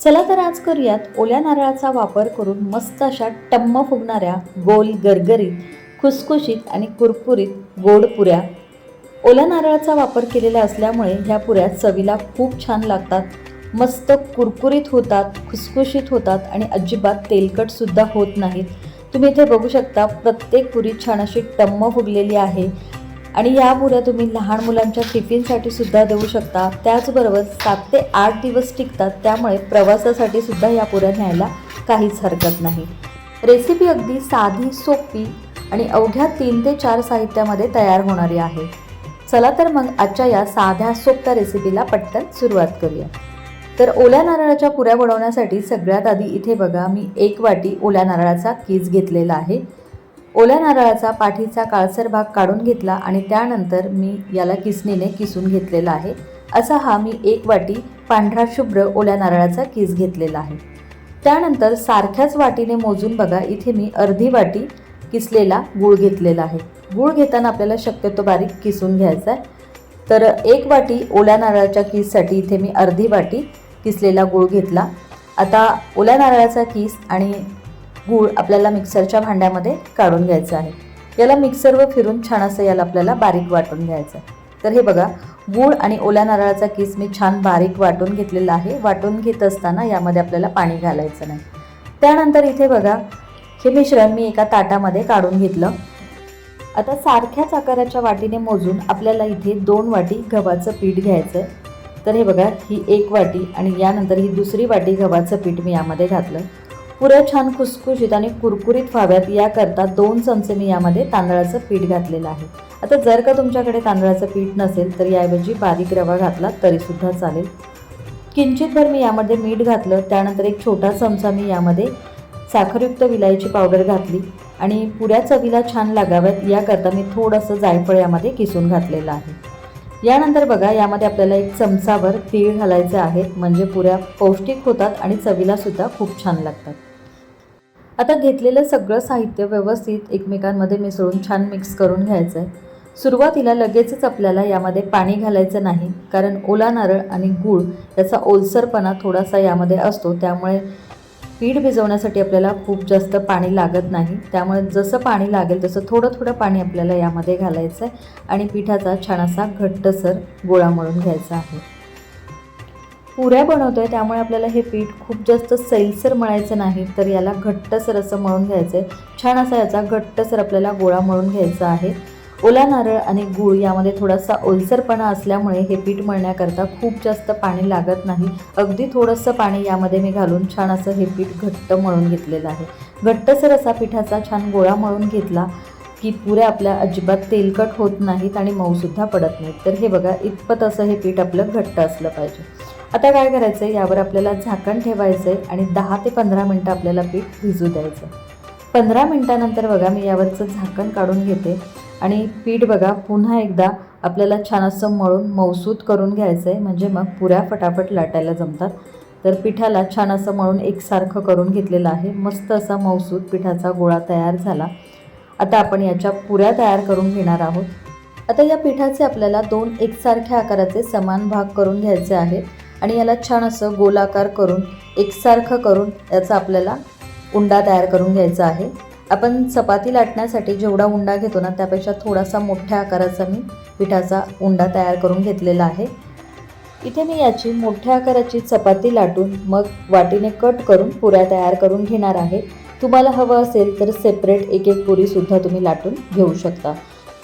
चला तर आज करूयात ओल्या नारळाचा वापर करून मस्त अशा टम्म फुगणाऱ्या गोल गरगरीत खुसखुशीत आणि कुरकुरीत गोड पुऱ्या. ओल्या नारळाचा वापर केलेला असल्यामुळे ह्या पुऱ्या चवीला खूप छान लागतात. मस्त कुरकुरीत होतात खुसखुशीत होतात आणि अजिबात तेलकटसुद्धा होत नाहीत. तुम्ही इथे बघू शकता प्रत्येक पुरी छान अशी टम्म फुगलेली आहे. आणि या पुऱ्या तुम्ही लहान मुलांच्या टिफिनसाठी सुद्धा देऊ शकता. त्याचबरोबर सात ते आठ दिवस टिकतात. त्यामुळे प्रवासासाठी सुद्धा या पुऱ्या न्यायला काहीच हरकत नाही. रेसिपी अगदी साधी सोपी आणि अवघ्या तीन ते चार साहित्यामध्ये तयार होणारी आहे. चला तर मग आजच्या या साध्या सोप्या रेसिपीला पटकन सुरुवात करूया. तर ओल्या नारळाच्या पुऱ्या बनवण्यासाठी सगळ्यात आधी इथे बघा मी एक वाटी ओल्या नारळाचा कीज घेतलेला आहे. ओल्या नारळाचा पाठीचा काळसर भाग काढून घेतला आणि त्यानंतर मी याला किसणीने किसून घेतलेला आहे. असा हा मी एक वाटी पांढरा शुभ्र ओल्या नारळाचा किस घेतलेला आहे. त्यानंतर सारख्याच वाटीने मोजून बघा इथे मी अर्धी वाटी किसलेला गूळ घेतलेला आहे. गूळ घेताना आपल्याला शक्यतो बारीक किसून घ्यायचा आहे. तर एक वाटी ओल्या नारळाच्या किससाठी इथे मी अर्धी वाटी किसलेला गूळ घेतला. आता ओल्या नारळाचा किस आणि गूळ आपल्याला मिक्सरच्या भांड्यामध्ये काढून घ्यायचं आहे. याला मिक्सरवर फिरून छान असं याला आपल्याला बारीक वाटून घ्यायचं तर हे बघा गूळ आणि ओल्या नारळाचा किस मी छान बारीक वाटून घेतलेला आहे. वाटून घेत असताना यामध्ये आपल्याला पाणी घालायचं नाही. त्यानंतर इथे बघा हे मिश्रण मी एका ताटामध्ये काढून घेतलं. आता सारख्याच आकाराच्या वाटीने मोजून आपल्याला इथे दोन वाटी गव्हाचं पीठ घ्यायचं आहे तर हे बघा ही एक वाटी आणि यानंतर ही दुसरी वाटी गव्हाचं पीठ मी यामध्ये घातलं. पुऱ्या छान खुसखुशीत आणि कुरकुरीत व्हाव्यात याकरता दोन चमचे मी यामध्ये तांदळाचं पीठ घातलेलं आहे. आता जर का तुमच्याकडे तांदळाचं पीठ नसेल तर याऐवजी बारीक रवा घातला तरीसुद्धा चालेल. किंचितभर मी यामध्ये मीठ घातलं त्यानंतर एक छोटा चमचा मी यामध्ये साखरयुक्त विलायची पावडर घातली आणि पुऱ्या चवीला छान लागाव्यात याकरता मी थोडंसं जायफळ यामध्ये किसून घातलेलं आहे. यानंतर बघा यामध्ये आपल्याला एक चमचाभर तीळ घालायचे आहेत म्हणजे पुऱ्या पौष्टिक होतात आणि चवीलासुद्धा खूप छान लागतात. आता घेतलेलं सगळं साहित्य व्यवस्थित एकमेकांमध्ये मिसळून छान मिक्स करून घ्यायचं आहे सुरुवातीला लगेचच आपल्याला यामध्ये पाणी घालायचं नाही कारण ओला नारळ आणि गूळ याचा ओलसरपणा थोडासा यामध्ये असतो त्यामुळे पीठ भिजवण्यासाठी आपल्याला खूप जास्त पाणी लागत नाही. त्यामुळे जसं पाणी लागेल तसं थोडं थोडं पाणी आपल्याला यामध्ये घालायचं आहे आणि पिठाचा छान असा घट्टसर गोळा मळून घ्यायचा आहे. पुऱ्या बनवतो आहे त्यामुळे आपल्याला हे पीठ खूप जास्त सैलसर मळायचं नाही तर याला घट्टसर असं मळून घ्यायचं आहे छान असा याचा घट्टसर आपल्याला गोळा मळून घ्यायचा आहे. ओला नारळ आणि गूळ यामध्ये थोडासा ओलसरपणा असल्यामुळे हे पीठ मळण्याकरता खूप जास्त पाणी लागत नाही. अगदी थोडंसं पाणी यामध्ये मी घालून छान असं हे पीठ घट्ट मळून घेतलेलं आहे. घट्टसर असा पिठाचा छान गोळा मळून घेतला. की पुऱ्या आपल्या अजिबात तेलकट होत नाहीत आणि मऊसुद्धा पडत नाहीत. तर हे बघा इतपत असं हे पीठ आपलं घट्ट असलं पाहिजे. आता काय करायचं आहे यावर आपल्याला झाकण ठेवायचं आहे आणि दहा ते पंधरा मिनटं आपल्याला पीठ भिजू द्यायचं पंधरा मिनटानंतर बघा मी यावरचं झाकण काढून घेते आणि पीठ बघा पुन्हा एकदा आपल्याला छान असं मळून मौसूद करून घ्यायचं आहे म्हणजे मग पुऱ्या फटाफट लाटायला जमतात. तर पिठाला छान असं मळून एकसारखं करून घेतलेलं आहे. मस्त असा मौसूद पिठाचा गोळा तयार झाला. आता आपण याच्या पुऱ्या तयार करून घेणार आहोत. आता या पिठाचे आपल्याला दोन एकसारख्या आकाराचे समान भाग करून घ्यायचे आहेत आणि याला छान असं गोलाकार करून एकसारखं करून याचा आपल्याला उंडा तयार करून घ्यायचा आहे. आपण चपाती लाटण्यासाठी जेवढा उंडा घेतो ना त्यापेक्षा थोडासा मोठ्या आकाराचा मी पिठाचा उंडा तयार करून घेतलेला आहे. इथे मी याची मोठ्या आकाराची चपाती लाटून मग वाटीने कट करून पुऱ्या तयार करून घेणार आहे. तुम्हाला हवं असेल तर सेपरेट एक एक पुरीसुद्धा तुम्ही लाटून घेऊ शकता.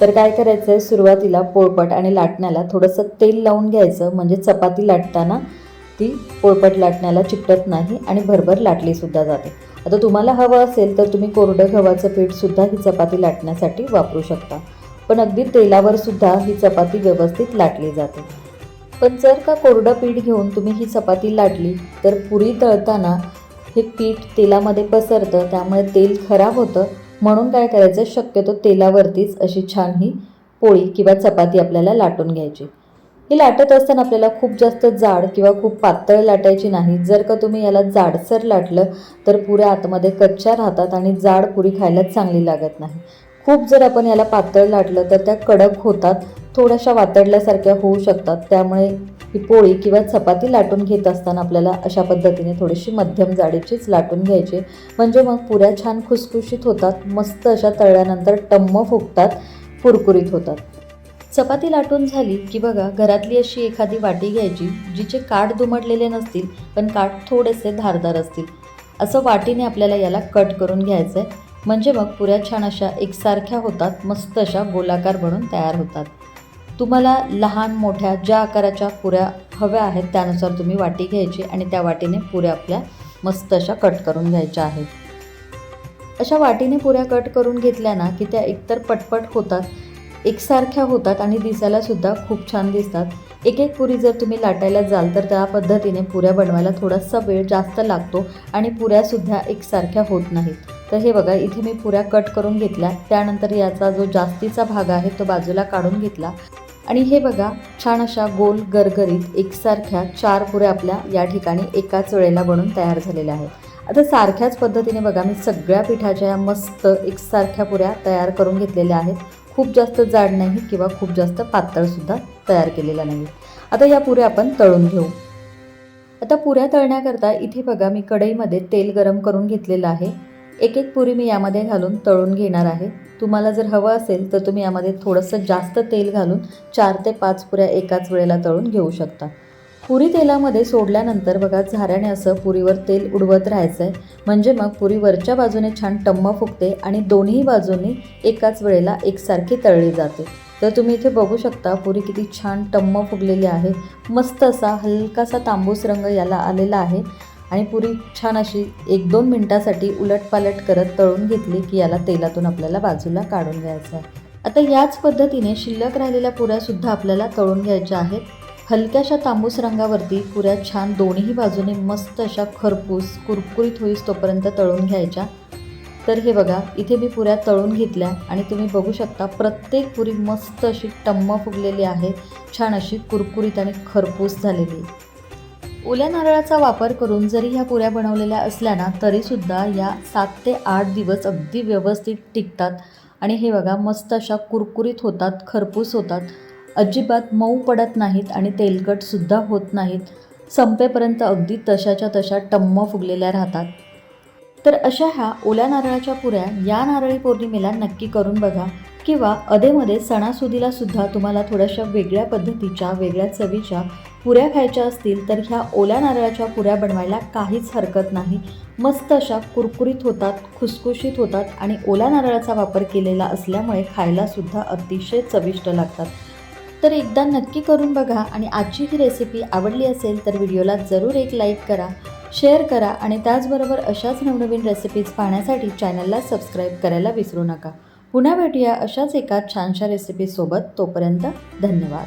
तर काय करायचं आहे सुरुवातीला पोळपट आणि लाटण्याला थोडंसं तेल लावून घ्यायचं. म्हणजे चपाती लाटताना ती पोळपट लाटण्याला चिकटत नाही आणि भरभर लाटलीसुद्धा जाते. आता तुम्हाला हवं असेल तर तुम्ही कोरडं गव्हाचं पीठसुद्धा ही चपाती लाटण्यासाठी वापरू शकता. पण अगदी तेलावर सुद्धा ही चपाती व्यवस्थित लाटली जाते. पण जर का कोरडं पीठ घेऊन तुम्ही ही चपाती लाटली तर पुरी तळताना हे पीठ तेलामध्ये पसरतं त्यामुळे तेल खराब होतं. म्हणून काय करायचं? शक्यतो तेलावरतीच अशी छान ही पोळी किंवा चपाती आपल्याला लाटून घ्यायची. ही लाटत असताना आपल्याला खूप जास्त जाड किंवा खूप पातळ लाटायची नाही. जर का तुम्ही याला जाडसर लाटलं तर पुऱ्या आतमध्ये कच्च्या राहतात आणि जाड पुरी खायला चांगली लागत नाही. खूप जर आपण याला पातळ लाटलं तर त्या कडक होतात. थोड्याशा वातडल्यासारख्या होऊ शकतात. त्यामुळे ही पोळी किंवा चपाती लाटून घेत असताना आपल्याला अशा पद्धतीने थोडीशी मध्यम जाडीचीच लाटून घ्यायची. म्हणजे मग पुऱ्या छान खुसखुशीत होतात मस्त अशा तळल्यानंतर टम्म फुगतात कुरकुरीत होतात. चपाती लाटून झाली की बघा घरातली अशी एखादी वाटी घ्यायची जिचे काठ दुमडलेले नसतील पण काठ थोडेसे धारदार असतील. असं वाटीने आपल्याला याला कट करून घ्यायचं आहे म्हणजे मग पुऱ्या छान अशा एकसारख्या होतात मस्त अशा गोलाकार बनून तयार होतात. तुम्हाला लहान मोठ्या ज्या आकाराच्या पुऱ्या हव्या आहेत त्यानुसार तुम्ही वाटी घ्यायची आणि त्या वाटीने पुऱ्या आपल्या मस्त अशा कट करून घ्यायच्या आहेत. अशा वाटीने पुऱ्या कट करून घेतल्या ना की त्या एकतर पटपट होतात एकसारख्या होतात आणि दिसायलासुद्धा खूप छान दिसतात. एक एक पुरी जर तुम्ही लाटायला जाल तर त्या पद्धतीने पुऱ्या बनवायला थोडासा वेळ जास्त लागतो आणि पुऱ्यासुद्धा एकसारख्या होत नाहीत. तर हे बघा इथे मी पुऱ्या कट करून घेतल्या. त्यानंतर याचा जो जास्तीचा भाग आहे तो बाजूला काढून घेतला. आणि हे बघा छान अशा गोल गरगरीत एकसारख्या चार पुऱ्या आपल्या या ठिकाणी एकाच वेळेला बनून तयार झालेल्या आहेत. आता सारख्याच पद्धतीने बघा मी सगळ्या पिठाच्या या मस्त एकसारख्या पुऱ्या तयार करून घेतलेल्या आहेत. खूप जास्त जाड नाही किंवा खूप जास्त पातळसुद्धा तयार केलेल्या नाही. आता या पुऱ्या आपण तळून घेऊ. आता पुऱ्या तळण्याकरता इथे बघा मी कढईमध्ये तेल गरम करून घेतलेलं आहे. एक एक पुरी मी यामध्ये घालून तळून घेणार आहे. तुम्हाला जर हवं असेल तर तुम्ही यामध्ये थोडंसं जास्त तेल घालून चार ते पाच पुऱ्या एकाच वेळेला तळून घेऊ शकता. पुरी तेलामध्ये सोडल्यानंतर बघा झाऱ्याने असं पुरीवर तेल उडवत राहायचं आहे म्हणजे मग पुरी वरच्या बाजूने छान टम्म फुगते आणि दोन्ही बाजूनी एकाच वेळेला एकसारखी तळली जाते. तर तुम्ही इथे बघू शकता पुरी किती छान टम्म फुगलेली आहे. मस्त असा हलकासा तांबूस रंग याला आलेला आहे. आणि पुरी छान अशी एक दोन मिनटासाठी उलटपालट करत तळून घेतली की याला तेलातून आपल्याला बाजूला काढून घ्यायचं आहे. आता याच पद्धतीने शिल्लक राहिलेल्या पुऱ्यासुद्धा आपल्याला तळून घ्यायच्या आहेत. हलक्याशा तांबूस रंगावरती पुऱ्या छान दोन्ही बाजूने मस्त अशा खरपूस कुरकुरीत होईस तोपर्यंत तळून घ्यायच्या. तर हे बघा इथे मी पुऱ्या तळून घेतल्या आणि तुम्ही बघू शकता प्रत्येक पुरी मस्त अशी टम्म फुगलेली आहे. छान अशी कुरकुरीत आणि खरपूस झालेली. ओल्या नारळाचा वापर करून जरी ह्या पुऱ्या बनवलेल्या असल्या ना तरीसुद्धा या सात ते आठ दिवस अगदी व्यवस्थित टिकतात. आणि हे बघा मस्त अशा कुरकुरीत होतात खरपूस होतात. अजिबात मऊ पडत नाहीत आणि तेलकटसुद्धा होत नाहीत. संपेपर्यंत अगदी तशाच्या तशा टम्म फुगलेल्या राहतात. तर अशा ह्या ओल्या नारळाच्या पुऱ्या या नारळी पौर्णिमेला नक्की करून बघा किंवा अधेमध्ये सणासुदीला सुद्धा तुम्हाला थोड्याशा वेगळ्या पद्धतीच्या वेगळ्या चवीच्या पुऱ्या खायच्या असतील तर ह्या ओल्या नारळाच्या पुऱ्या बनवायला काहीच हरकत नाही. मस्त अशा कुरकुरीत होतात खुसखुशीत होतात आणि ओल्या नारळाचा वापर केलेला असल्यामुळे खायलासुद्धा अतिशय चविष्ट लागतात. तर एकदा नक्की करून बघा आणि आजची ही रेसिपी आवडली असेल तर व्हिडिओला जरूर एक लाईक करा. शेअर करा आणि त्याचबरोबर अशाच नवनवीन रेसिपीज पाहण्यासाठी चॅनलला सबस्क्राईब करायला विसरू नका. पुन्हा भेटूया अशाच एका छानशा रेसिपीसोबत तोपर्यंत धन्यवाद.